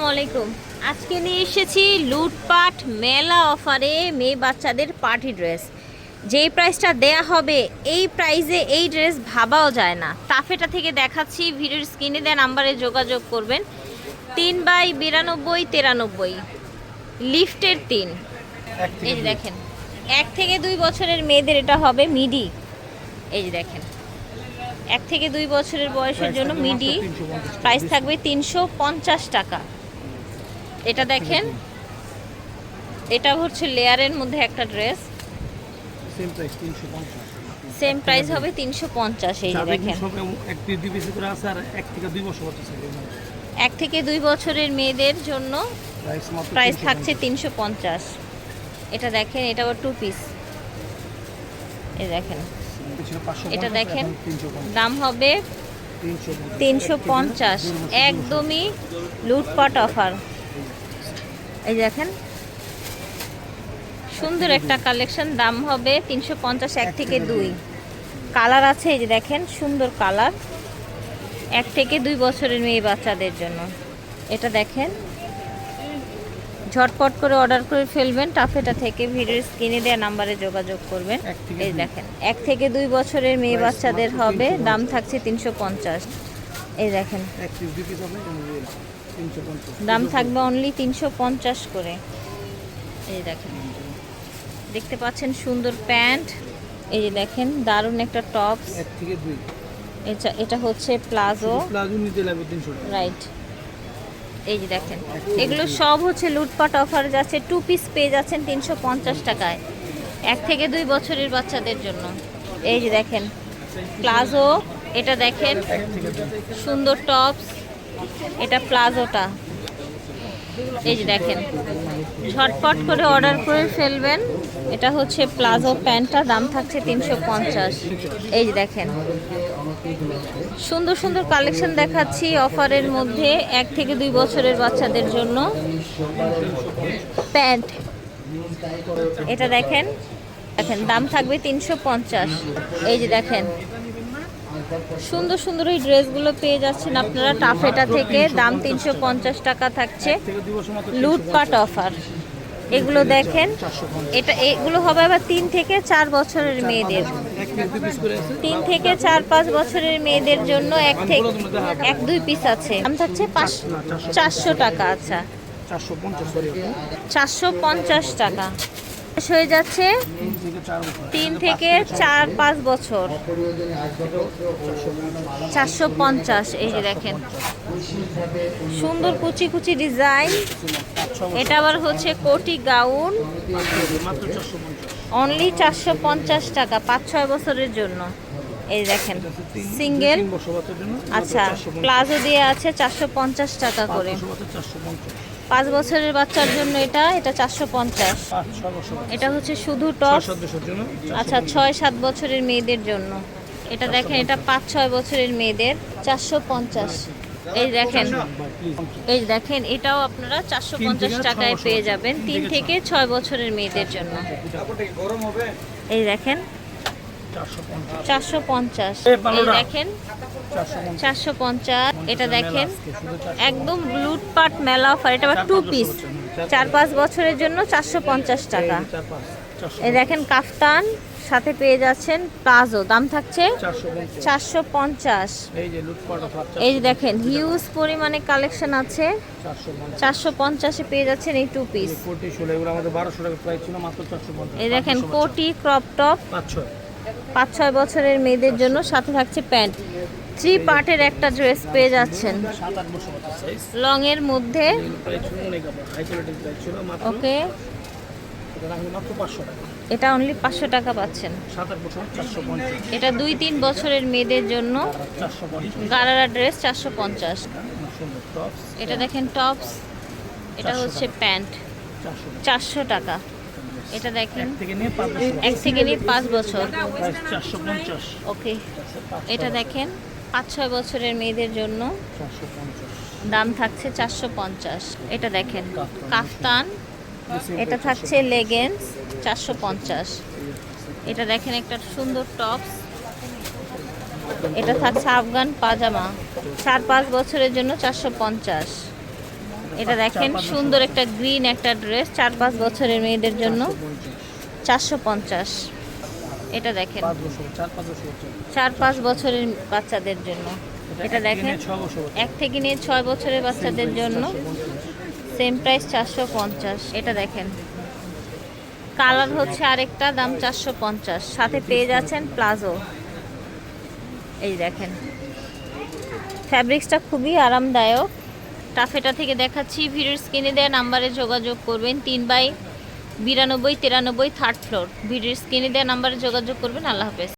আসসালামু আলাইকুম। আজকে নিয়ে এসেছি লুটপাট মেলা অফারে মেয়ে বাচ্চাদের পার্টি ড্রেস। যেই প্রাইসটা দেয়া হবে এই প্রাইসে এই ড্রেস ভাবাও যায় না। তাফেটা থেকে দেখাচ্ছি ভিডিওর স্ক্রিনে দেওয়া নাম্বারে যোগাযোগ করবেন। তিন বাই বিরানব্বই তেরানব্বই। লিফটের তিন। এই যে দেখেন এক থেকে দুই বছরের মেয়েদের এটা হবে মিডি এই যে দেখেন এক থেকে দুই বছরের বয়সের জন্য মিডি মাত্র 350 টাকা। প্রাইস থাকবে তিনশো পঞ্চাশ টাকা। এটা দেখেন। এটা হচ্ছে লেয়ারের মধ্যে একটা dress. Same price, 350 same price হবে তিনশো পঞ্চাশ এই দেখেন। সব এক পিস দুই পিস করে আছে আর এক থেকে দুই বছর হচ্ছে এক থেকে দুই বছরের মেয়েদের জন্য প্রাইস মাত্র প্রাইস 350 থাকছে তিনশো পঞ্চাশ। এটা দেখেন এটা আবার টু পিস এই দেখেন। এটা ছিল 550, এটা দেখেন দাম হবে 350 তিনশো পঞ্চাশ। একদমই লুটপাট অফার। এই দেখেন। সুন্দর একটা কালেকশন দাম হবে তিনশো পঞ্চাশ এক থেকে দুই। কালার আছে এই যে দেখেন সুন্দর কালার। এক থেকে দুই বছরের মেয়ে বাচ্চাদের জন্য। এটা দেখেন। ঝটপট করে অর্ডার করে ফেলবেন টাফেটা থেকে ভিডিওর স্ক্রিনে দেওয়া নাম্বারে যোগাযোগ করবেন। এই দেখেন এক থেকে দুই বছরের মেয়ে বাচ্চাদের হবে দাম থাকছে তিনশো পঞ্চাশ। এই দেখেন। দাম থাকবে অনলি তিনশো পঞ্চাশ করে। এই দেখেন। দেখতে পাচ্ছেন সুন্দর প্যান্ট। এই যে দেখেন দারুণ একটা দুই। এটা এটা হচ্ছে প্লাজো। প্লাজো নিতে লাগবে তিনশো টাকা। রাইট এই যে দেখেন। এগুলো সব হচ্ছে লুটপাট অফার যাচ্ছে। টু পিস পেয়ে যাচ্ছেন তিনশো পঞ্চাশ টাকায়। এক থেকে দুই বছরের বাচ্চাদের জন্য। এই যে দেখেন। প্লাজো এটা দেখেন। সুন্দর টপস। এটা প্লাজোটা। এই যে দেখেন। ঝটপট করে অর্ডার করে ফেলবেন। এটা হচ্ছে প্লাজো প্যান্টটা, দাম থাকছে তিনশো পঞ্চাশ। এই যে দেখেন। সুন্দর সুন্দর কালেকশন দেখাচ্ছি অফারের মধ্যে এক থেকে দুই বছরের বাচ্চাদের জন্য। প্যান্ট। এটা দেখেন। দেখেন, দাম থাকবে তিনশো পঞ্চাশ। এই যে দেখেন। সুন্দর সুন্দর এই ড্রেসগুলো পেয়ে যাচ্ছেন আপনারা টাফেটা থেকে। দাম তিনশো পঞ্চাশ টাকা থাকছে। লুটপাট অফার। এগুলো দেখেন এটা এগুলো হবে আবার তিন থেকে চার বছরের মেয়েদের। তিন থেকে চার পাঁচ বছরের মেয়েদের জন্য এক থেকে এক দুই পিস আছে। দাম থাকছে পাঁচ চারশো টাকা আচ্ছা। চারশো পঞ্চাশ টাকা। হয়ে যাচ্ছে তিন থেকে চার, পাঁচ বছর। চারশো পঞ্চাশ, এই যে দেখেন। সুন্দর কুচি কুচি ডিজাইন। এটা আবার হচ্ছে কোটি গাউন। অনলি চারশো পঞ্চাশ টাকা, পাঁচ, ছয় বছরের জন্য। এই দেখেন, সিঙ্গেল। আচ্ছা প্লাজো দিয়ে আছে চারশো পঞ্চাশ টাকা করে। পাঁচ বছরের বাচ্চার জন্য এটা এটা চারশো পঞ্চাশ। এটা হচ্ছে শুধু টপ আচ্ছা ছয় সাত বছরের মেয়েদের জন্য। এটা দেখেন এটা পাঁচ ছয় বছরের মেয়েদের চারশো পঞ্চাশ। এই দেখেন এই দেখেন এটাও আপনারা চারশো পঞ্চাশ টাকায় পেয়ে যাবেন। তিন থেকে ছয় বছরের মেয়েদের জন্য। এই দেখেন চারশো পঞ্চাশ। দেখেন চারশো পঞ্চাশ। এটা দেখেন একদম লুটপাট মেলা অফার এটা আবার টু পিস চার পাঁচ। বছরের জন্য চারশো পঞ্চাশ টাকা। এই দেখেন কাফতান সাথে পেয়ে যাচ্ছেন প্লাজো দাম থাকছে চারশো পঞ্চাশ। এই যে দেখেন হিউজ পরিমাণে কালেকশন আছে। চারশো পঞ্চাশে। পেয়ে যাচ্ছেন এই টু পিস এই দেখেন কোটি ক্রপ টপ পাঁচ ছয় বছরের মেয়েদের জন্য সাথে থাকছে প্যান্ট। থ্রি পার্টের একটা ড্রেস পেয়ে যাচ্ছেন। লং এর মধ্যে ওকে। এটা অনলি পাঁচশো টাকা পাচ্ছেন। এটা দুই তিন বছরের মেয়েদের জন্য গারারা ড্রেস চারশো পঞ্চাশ। এটা দেখেন টপস। এটা হচ্ছে প্যান্ট। চারশো টাকা। এটা দেখেন। এক থেকে নিয়ে পাঁচ বছর। ওকে। এটা দেখেন পাঁচ ছয় বছরের মেয়েদের জন্য। দাম থাকছে চারশো পঞ্চাশ। এটা দেখেন কাফতান। এটা থাকছে লেগেন্স চারশো পঞ্চাশ। এটা দেখেন একটা সুন্দর টপস। এটা থাকছে আফগান পাজামা। চার পাঁচ বছরের জন্য চারশো পঞ্চাশ। এটা দেখেন, সুন্দর একটা গ্রিন একটা ড্রেস, চার পাঁচ বছরের মেয়েদের জন্য। চারশো পঞ্চাশ। এটা দেখেন, চার পাঁচ বছরের বাচ্চাদের জন্য। এটা দেখেন। এক থেকে নিয়ে ছয় বছরের বাচ্চাদের জন্য। সেম প্রাইস চারশো পঞ্চাশ। এটা দেখেন, কালার হচ্ছে আরেকটা, দাম চারশো পঞ্চাশ। সাথে পেয়ে যাচ্ছেন প্লাজো। এই দেখেন, ফ্যাব্রিক্সটা খুবই আরামদায়ক। টাফেটা থেকে দেখাচ্ছি ভিডিওর স্ক্রিনে দেওয়া নাম্বারে যোগাযোগ করবেন, তিন বাই বিরানব্বই, তিরানব্বই থার্ড ফ্লোর ভিডিওর স্ক্রিনে দেওয়া নাম্বারে যোগাযোগ করবেন, আল্লাহ হাফেজ।